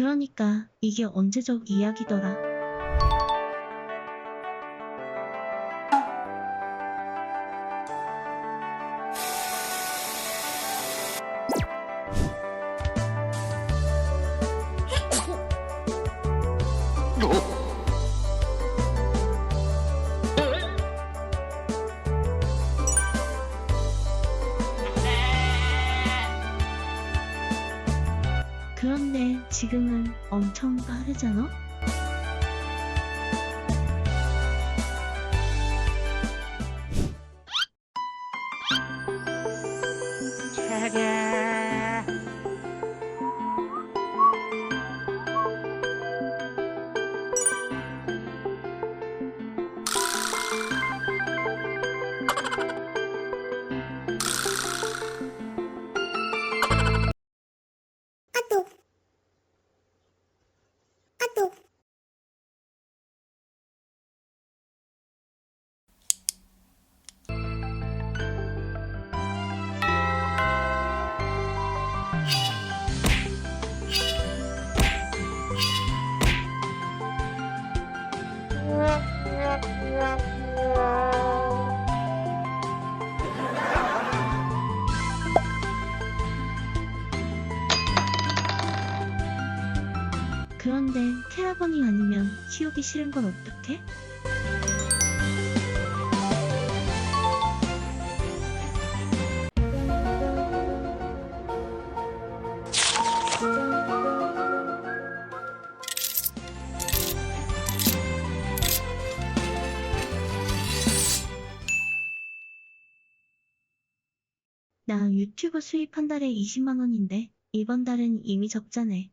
그러니까 이게 언제적 이야기더라. 그런데 지금은 엄청 빠르잖아? 그런데 캐라건이 아니면 키우기 싫은 건 어떡해? 나 유튜브 수입 한 달에 20만 원인데 이번 달은 이미 적자네.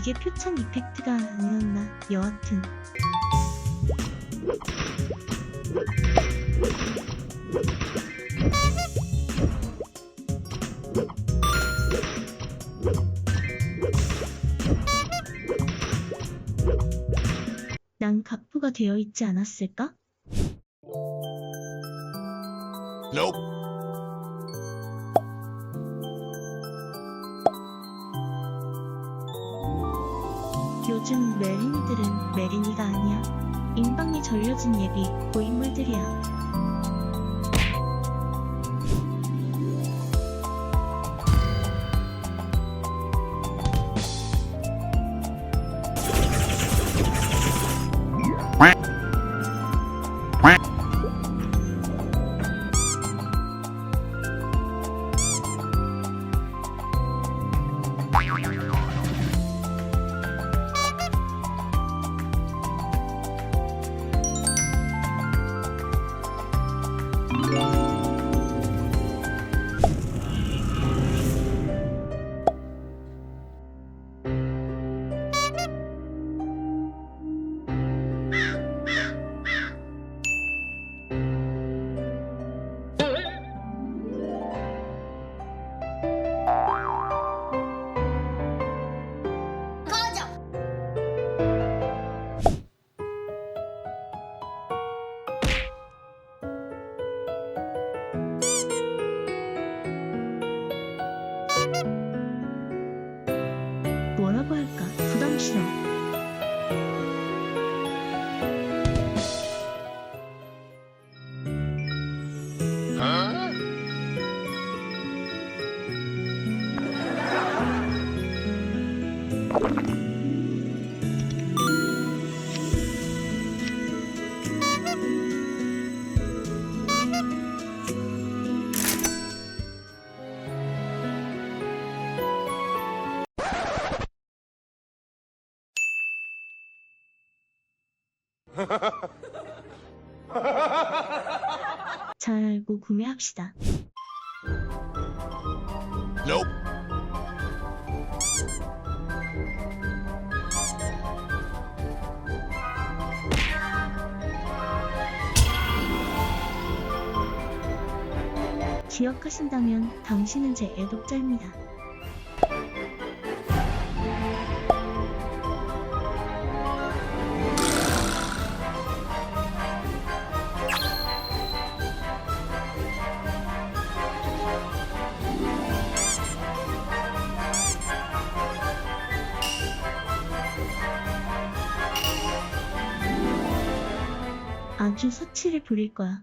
이게 표창 이펙트가 아니었나 여하튼 난 갑부가 되어 있지 않았을까? Nope. 요즘 메린이들은 메린이가 아니야. 인방에 절려진 예비 고인물들이야 뭐라고 할까? 부담스러워 잘 알고 구매합시다. Nope. 기억하신다면 당신은 제 애독자입니다. 아주 서치를 부릴 거야.